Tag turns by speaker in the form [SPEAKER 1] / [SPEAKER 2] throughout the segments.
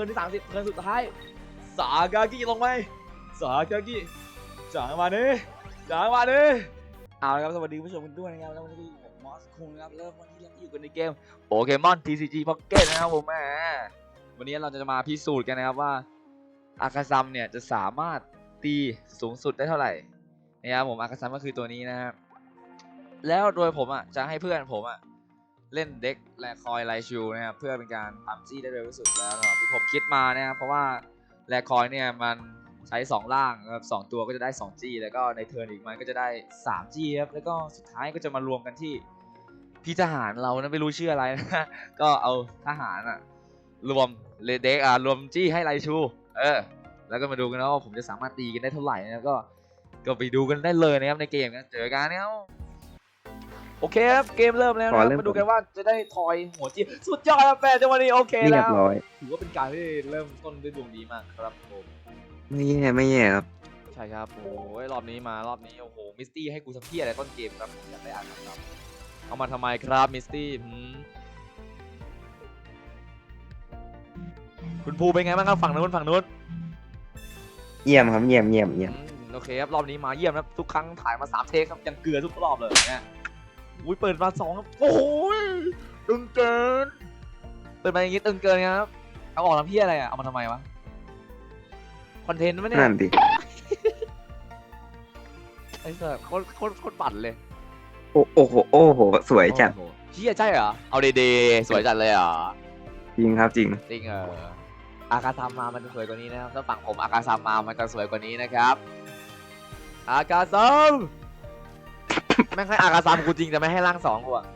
[SPEAKER 1] คืนที่30คืนสุดท้าย สากากิลงไหมสากากิจังมาเน่จังมาเน่เอาละครับ สวัสดีผู้ชมกันด้วยนะครับแล้ววันนี้ผมมอสคุงนะครับเริ่มวันที่เราอยู่กันในเกมโปเกมอน TCG Pocket นะครับผมแหมวันนี้เราจะมาพิสูจน์กันนะครับว่าอากาซัมเนี่ยจะสามารถตีสูงสุดได้เท่าไหร่นะครับผมอากาซัมก็คือตัวนี้นะครับแล้วโดยผมอะจะให้เพื่อนผมอะ เล่นเด็กแลคอยไลชูนะครับเพื่อเป็นการทำจี้ได้เร็วที่สุดแล้วนะครับที่ผมคิดมานะครับเพราะว่าแลคอยเนี่ยมันใช้ 2 ล่างครับสองตัวก็จะได้ 2 จี้แล้วก็ในเทิร์นอีกมันก็จะได้ 3 จี้ครับแล้วก็สุดท้ายก็จะมารวมกันที่พี่ทหารเรานะไม่รู้ชื่ออะไรนะก็เอาทหารอะรวมเลเด็กอะรวมจี้ให้ไลชูเออแล้วก็มาดูกันนะว่าผมจะสามารถตีกันได้เท่าไหร่นะก็ก็ไปดูกันได้เลยนะครับในเกมนะเจอกันนะครับ โอเคครับ เกมเริ่มแล้ว
[SPEAKER 2] ขอ
[SPEAKER 1] นะ
[SPEAKER 2] เริ่ม
[SPEAKER 1] มาดูกันว่าจะได้ทอยหัวจีสุดยอดครับแฟนจังหวะนี้โอเค
[SPEAKER 2] เรี
[SPEAKER 1] แล้
[SPEAKER 2] ยวบร้อย
[SPEAKER 1] ถือว่าเป็นการที่เริ่มต้นด้วยดวงดีมากครับผม
[SPEAKER 2] ไม่แย่ไม่แย่ครับ
[SPEAKER 1] ใช่ครับโอ้ยรอบนี้มารอบนี้โอ้โหมิสตี้ให้กูสักเพี้ยอะไรต้นเกมครับผมอยากได้อ่านครับเอามาทำไมครับมิสตี้หืมคุณภูเป็นไงบ้างครับฝั่งนู้นฝั่งนู้น
[SPEAKER 2] เยี่ยมครับเยี่ยมเยี่ยมเยี่ยม
[SPEAKER 1] อืมโอเคครับ รอบนี้มาเยี่ยมครับทุกครั้งถ่ายมาสามเทคครับยังเกลือทุกรอบเลยเนี่ย อุ้ยเปิดมาสองครับโอ้โหตึงเกินเปิดมาอย่างงี้ตึงเกินครับเอาออกทำเพี้ยอะไรอะเอามาทำไมวะคอนเทนต์ไหมเนี่ย
[SPEAKER 2] นั่นดิ
[SPEAKER 1] ไอ้เสิร์ฟโคตรโคตรโคตรปั่นเลย
[SPEAKER 2] โอ้โอ้โหโอ้โหสวยจัด
[SPEAKER 1] โอ้โหเชี่ยใช่เหรอเอาดีๆสวยจัดเลยเหรอ
[SPEAKER 2] จริงครับจริง
[SPEAKER 1] จริงเอออากาซามมามันจะสวยกว่านี้นะครับถ้าฝั่งผมอากาซามมามันจะสวยกว่านี้นะครับอากาซาม แม่งให้อากาซามกูจริงแต่ไม่ให้ร่างสองกูอะ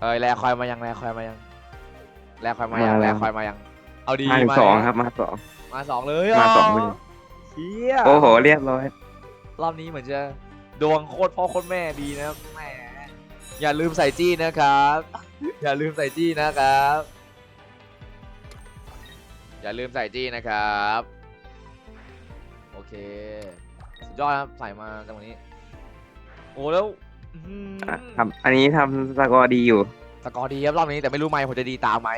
[SPEAKER 1] เอ้ยแลคอยมายังแลคอยมายังแลคอยมายัง
[SPEAKER 2] มา
[SPEAKER 1] แล
[SPEAKER 2] แล้ว
[SPEAKER 1] คอยมายัง เอาดี
[SPEAKER 2] มาถึง
[SPEAKER 1] มา
[SPEAKER 2] สอง
[SPEAKER 1] แล้ว
[SPEAKER 2] ครับมาสอง
[SPEAKER 1] มาสองเลย
[SPEAKER 2] มาสอง
[SPEAKER 1] เหร
[SPEAKER 2] มือ
[SPEAKER 1] เฮีย
[SPEAKER 2] โอ้โหเรียบร้อย
[SPEAKER 1] รอบนี้เหมือนจะดวงโคตรพ่อโคตรแม่ดีนะครับแหมอย่าลืมใส่จี้นะครับ อย่าลืมใส่จี้นะครับ อย่าลืมใส่จี้นะครับ โอเค สุดยอดครับใส่มาจังหวะนี้ โอ้แล้วอื้อหือ
[SPEAKER 2] อะครับอันนี้ทำสกอร์ดีอยู่
[SPEAKER 1] สกอร์ดีครับรอบนี้แต่ไม่รู้ไหมผมจะดีตามไหม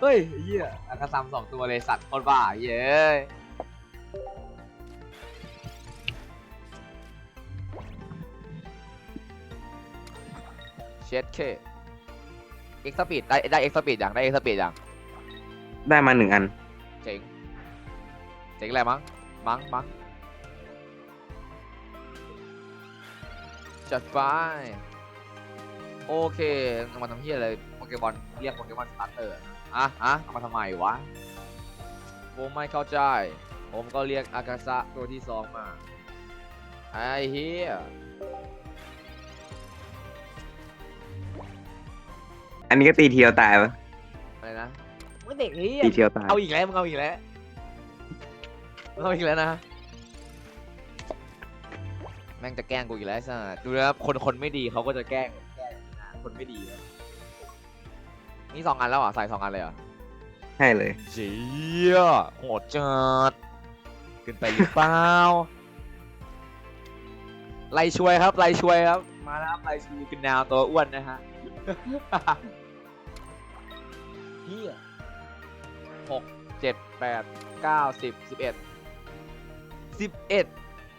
[SPEAKER 1] เฮ้ยไอ้เหี้ยอากาซัมสองตัวเลยสัตว์โคตรบ้าเย้ยเช็ดเคเอ็กซ์สปีดได้ได้เอ็กซ์สปีดอย่างได้เอ็กซ์สปีดอย่าง
[SPEAKER 2] ได้มาหนึ่งอัน
[SPEAKER 1] เจ๋ง เจ๋งอะไรมั้ง มั้งมั้ง จัดไป โอเคเอามาทำเฮียอะไรโปเกมอนเรียกโปเกมอนสตาร์เตอร์อะอะเอามาทำไมวะผมไม่เข้าใจ ผมก็เรียกอากาซะตัวที่สองมา ไอ้เฮีย
[SPEAKER 2] อันนี้ก็ตีเทียวตายปะ
[SPEAKER 1] อะไรนะมึงเด็กเฮีย
[SPEAKER 2] ตีเทียวตาย
[SPEAKER 1] เอาอีกแล้วมึงเอาอีกแล้วมึงเอาอีกแล้วนะแม่งจะแกล้งกูอีกแล้วสัสดูนะครับคนคนไม่ดีเขาก็จะแกล้งแกล้งนะคนไม่ดีนะนี่สองอันแล้วเหรอะใส่สองอันเลยเหรอะ
[SPEAKER 2] ใช่เลย
[SPEAKER 1] เจี๊ยโหดจัดเกินไปหรือเปล่าไล่ช่วยครับไล่ช่วยครับ มาแล้วครับไล่ชูกินนาวตัวอ้วนนะฮะ เฮียหกเจ็ดแปดเก้าสิบสิบเอ็ดสิบเอ็ด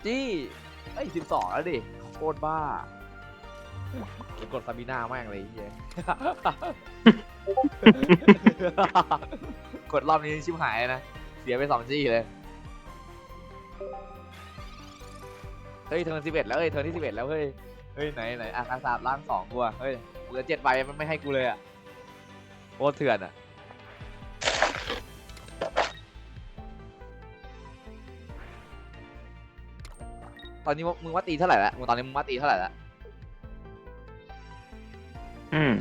[SPEAKER 1] จี้เอ้ยสิบสองแล้วดิโคตรบ้ากดซาบิน่าแม่งเลยไอ้เฮีย กดรอบนี้ชิบหายเลยนะ เสียไปสองจี้เลย เฮ้ยเทิร์นสิบเอ็ดแล้วเฮ้ยเทิร์นที่สิบเอ็ดแล้วเฮ้ย เฮ้ยไหนไหนอาคาซาบล่างสองกูอะเฮ้ยเหลือเจ็ดใบมันไม่ให้กูเลยอะโคตรเถื่อนอะ ตอนนี้มึงว่าตีเท่าไหร่ละมึงตอนนี้มึงว่าตีเท่าไหร่ละ
[SPEAKER 2] อืม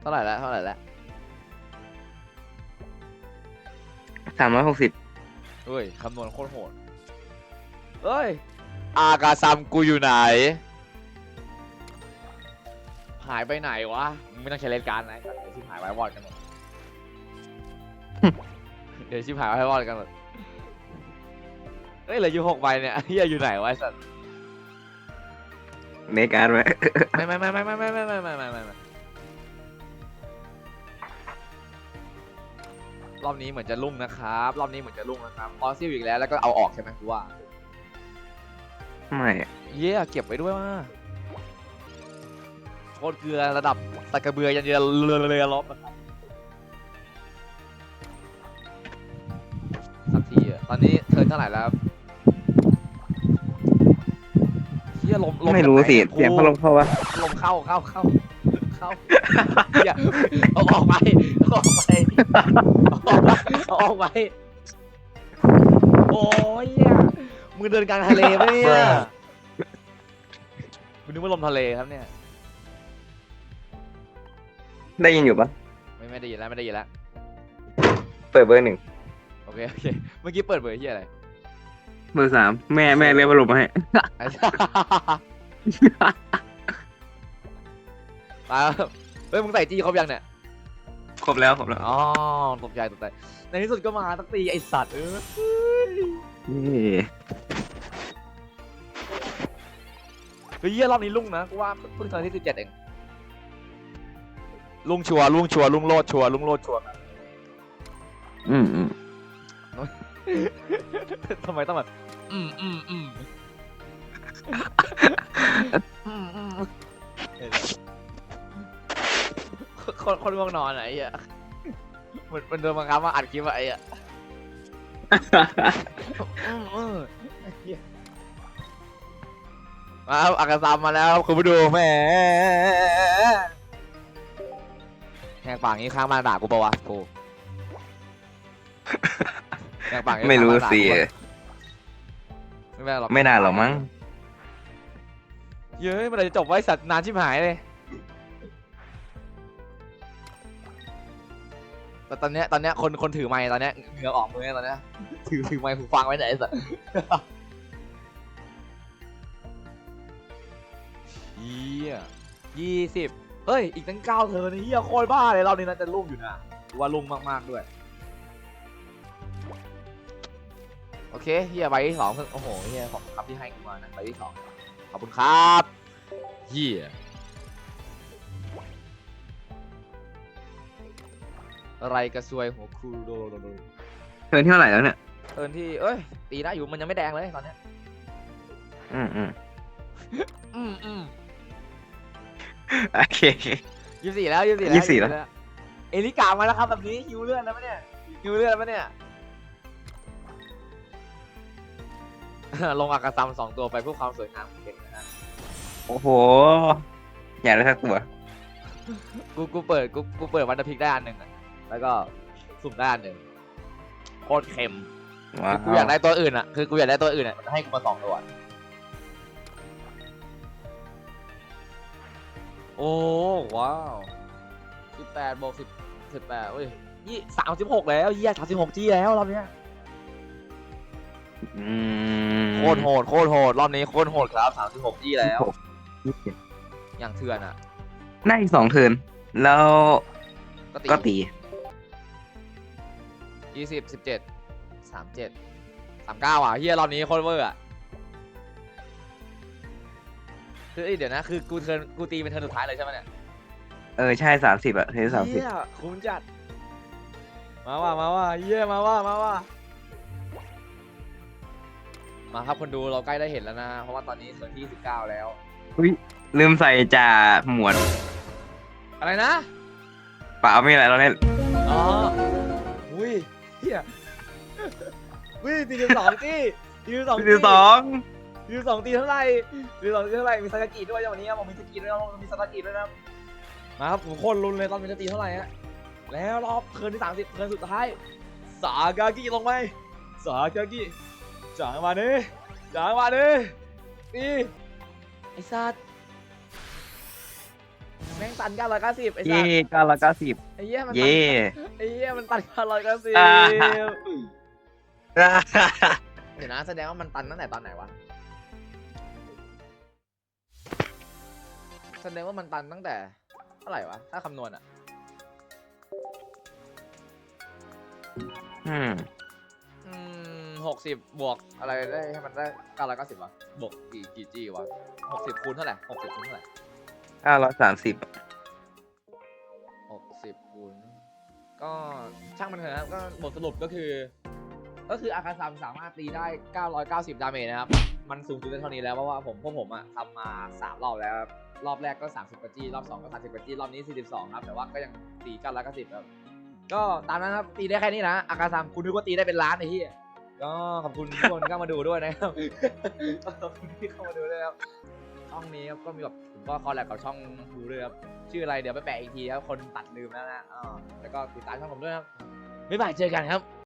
[SPEAKER 1] เท่าไหร่ละเท่าไหร่ละ
[SPEAKER 2] สามร้อยหกสิบ
[SPEAKER 1] เฮ้ยคำนวณโคตรโหดเฮ้ย อากาซัมกูอยู่ไหน หายไปไหนวะมึงไม่ต้องใช้เลนการดนะเดี๋ยวชิบหายไว้วอดกันหมด เดี๋ยวชิบหายไว้วอดกันหมด เอ้ยเหลืออยู่หกใบเนี่ยเฮียอยู่ไหนวะไอ้สัตว์
[SPEAKER 2] เมกาดไว้
[SPEAKER 1] ไม่ไม่ไม่ไม่ไม่ไม่ไม่ไม่ไม่ไม่ไม่รอบนี้เหมือนจะลุ่งนะครับ รอบนี้เหมือนจะลุ่งนะครับออซิลอีกแล้วแล้วก็เอาออกใช่ไหมกูว่า
[SPEAKER 2] ไม่อะ
[SPEAKER 1] เย้เก็บไว้ด้วยว่าโคตรเกลือระดับตะกระเบือยันเรือเรือเรอลบนะครับสักทีตอนนี้เทินเท่าไหร่แล้ว เฮียลมลม
[SPEAKER 2] ไม่รู้สิ
[SPEAKER 1] จากหน
[SPEAKER 2] เสียงพัดลมเข้าวะ
[SPEAKER 1] ลมเข้าเข้าเข้าเข้าอย่าเอาออกไปเอาออกไปเอาออกไปเอาออกไปโอ้ยเหี้ยมึงเดินกลางทะเลปะเนี่ยคุณนึกว่าลมทะเลครับเนี่ย
[SPEAKER 2] ได้ยินอยู่ปะ
[SPEAKER 1] ไม่ไม่ได้ยินแล้วไม่ได้ยินแล้ว
[SPEAKER 2] เปิดเบอร์หนึ่ง
[SPEAKER 1] โอเคโอเคเมื่อกี้เปิดเผยที่อะไร
[SPEAKER 2] เบอร์สามแม่แม่เรียกพัดลมมาให้
[SPEAKER 1] ไอ้มาเฮ้ยมึงใส่จีครบยังเนี่ย
[SPEAKER 2] ครบแล้วครบแล้ว
[SPEAKER 1] อ๋อตกใจตกใจ ในที่สุดก็มาสักทีไอสัตว์เออ
[SPEAKER 2] เย้
[SPEAKER 1] เฮ้ยเหี้ยรอบนี้ลุงนะกูว่าเพิ่งเทิร์นที่สิบเจ็ดเองลุงชัวร์ลุงชัวร์ลุงโลดชัวร์ลุงโลดชัวร์
[SPEAKER 2] อืมอืม
[SPEAKER 1] ทำไมต้องแบบ อืมอืมอืมอืมอืมคนคนง่วงนอนไหนอะมันมันโดนบังคับมาอัดคลิปอะไอ้อะอืมอืมไอ้เหี้ยมาครับอากาซามมาแล้วครับคุณผู้ดูแหม่แหกปากงี้ข้างบ้านด่ากูปะวะกู แหกปากงี้
[SPEAKER 2] ไม่รู้
[SPEAKER 1] ข้างบ้านด่า
[SPEAKER 2] สิ
[SPEAKER 1] กูปะไม่เป็นไรหรอก
[SPEAKER 2] ไม่นานหรอกมั้ง
[SPEAKER 1] เย้ยเมื่อไหรจะจบไว้สัตว์นานชิบหายเลย แต่ตอนเนี้ยตอนเนี้ยคนคนถือไม้ตอนเนี้ยเหงื่อออกมือเนี่ยตอนเนี้ยถือถือไม้หูฟังไว้ไหนไอ้สัตว์เฮียยี่สิบเฮ้ย อีกตั้งเก้าเธอนี่เฮียโคตรบ้าเลยเรานี่น่าจะลุ่งอยู่นะว่าลุ่งมากๆด้วย โอเคเฮียใบที่สองเพิ่งโอ้โหเฮียขอบคุณครับที่ให้กูมานะใบที่สองขอบคุณครับเฮียอะไรกระซวยหัวครูโดโดโด
[SPEAKER 2] เทิร์นที่เท่าไหร่แล้วเนี่ย
[SPEAKER 1] เทิร์นที่เอ้ย ตีได้อยู่มันยังไม่แดงเลยตอนเนี้ย
[SPEAKER 2] อืมอืม
[SPEAKER 1] อืมอืม
[SPEAKER 2] โอเคโอเค
[SPEAKER 1] ยี่สี่แล้วยี่สี่แล้ว
[SPEAKER 2] ยี่สิบสี่แล้ว
[SPEAKER 1] เอลิกามาแล้วครับแบบนี้ฮิวเลือดแล้วปะเนี่ยฮิวเลือดแล้วปะเนี่ย ลงอากาซัมสองตัวไปเพื่อความสวยงามของเด็กนะฮะ
[SPEAKER 2] โอ้โห อยากได้สักตัว
[SPEAKER 1] กูกูเปิดกูกูเปิดวันพิกได้อันหนึ่งอะแล้วก็สุ่มได้อันหนึ่งโคตรเค็ม
[SPEAKER 2] ว้า
[SPEAKER 1] คือกูอยากได้ตัวอื่นอะคือกูอยากได้ตัวอื่นอะมันให้กูมาสองตัวโอ้ว้าวสิบแปดบวกสิบสิบแปดเว้ยยี่สามสิบหกแล้วยี่สามสิบหกจีแล้วรอบเนี้ย
[SPEAKER 2] อืม
[SPEAKER 1] โคตรโหดโคตรโหดรอบนี้โคตรโหดครับสามสิบหกจีแล้ว
[SPEAKER 2] ยี่สิบ
[SPEAKER 1] อย่างเถื่อนอะ
[SPEAKER 2] ได้อีกสองเทิร์นแล้ว
[SPEAKER 1] ก็ตี
[SPEAKER 2] ก็ตี
[SPEAKER 1] ยี่สิบสิบเจ็ดสามเจ็ดสามเก้าอะเฮียรอบนี้โคตรเวอร์อะคือเอ้ยเดี๋ยวนะ คือกูเทิร์นกูตีเป็นเทิร์นสุดท้ายเลยใช่ไหมเนี่ย
[SPEAKER 2] เออใช่สามสิบอะเทิร์นสามสิบ
[SPEAKER 1] เหี้ยคุ้มจัด มาว่ามาว่าเยี่ยมาว่ามาว่า มาครับคนดูเราใกล้ได้เห็นแล้วนะเพราะว่าตอนนี้ส่วนที่19แล้ว
[SPEAKER 2] ลืมใส่จ่าหมวด
[SPEAKER 1] อะไรนะ
[SPEAKER 2] เปล่าไม่อะไรเราเล่น
[SPEAKER 1] อ๋ออุ้ยเฮียอุ้ยตีสิบสองตีตีสิบสอง
[SPEAKER 2] สิบสอง
[SPEAKER 1] ตีสิบสองตีเท่าไหร่ตีสิบสองตีเท่าไหร่มีสกากิด้วยวันนี้ผมมีสกิด้วยนะผมมีสกากิด้วยนะมาครับผมโคตรลุ้นเลยตอนมันจะตีเท่าไหร่ฮะแล้วรอบเทิร์นที่30เทิร์นสุดท้ายสากากิลงไหมสากากิ จางมาเน่จางมาเน่ตีไอ้สัตว์แม่งตัน990ไอ้สั
[SPEAKER 2] เย่
[SPEAKER 1] ตว์
[SPEAKER 2] เก้าร้อยเก้าสิบ
[SPEAKER 1] ไอ้เหี้ยมันตัน
[SPEAKER 2] เย่
[SPEAKER 1] ไอ้เหี้ยมันตัน990
[SPEAKER 2] อ่า
[SPEAKER 1] เดี๋ยวนะแสดงว่ามันตันตั้งแต่ตอนไหนวะแสดงว่ามันตันตั้งแต่เท่าไหร่วะถ้าคำนวณอะ
[SPEAKER 2] อืม
[SPEAKER 1] อืม หกสิบบวกอะไรได้ให้มันได้เก้าร้อยเก้าสิบวะบวกกี่กี่จีวะหกสิบคูณเท่าไหร่หกสิบคูณเท่าไหร่
[SPEAKER 2] เก้าร้อยสามสิบ
[SPEAKER 1] หกสิบคูณก็ช่างมันเถอะครับก็บทสรุปก็คือ ก็คืออาคาซัมสามารถตีได้ 990 ดาเมจนะครับ มันสูงสุดได้เท่านี้แล้วเพราะว่าผมพวกผมอะทำมา 3 รอบแล้วครับรอบแรกก็ 30กว่าจีรอบ 2 ก็ 30กว่าจีรอบนี้ 42 ครับ แต่ว่าก็ยังตี990ครับก็ตามนั้นครับตีได้แค่นี้นะอาคาซัมคุณนึกว่าตีได้เป็นล้านไอ้ที่ ก็ขอบคุณทุกคนที่เข้ามาดูด้วยนะครับขอบคุณที่เข้ามาดูด้วยครับช่องนี้ครับก็มีแบบผมก็คอลแลบกับช่องดูด้วยครับชื่ออะไรเดี๋ยวไปแปะอีกทีครับคนตัดลืมแล้วนะอ๋อแล้วก็ติดตามช่องผมด้วยครับบ๊ายบายเจอกันครับ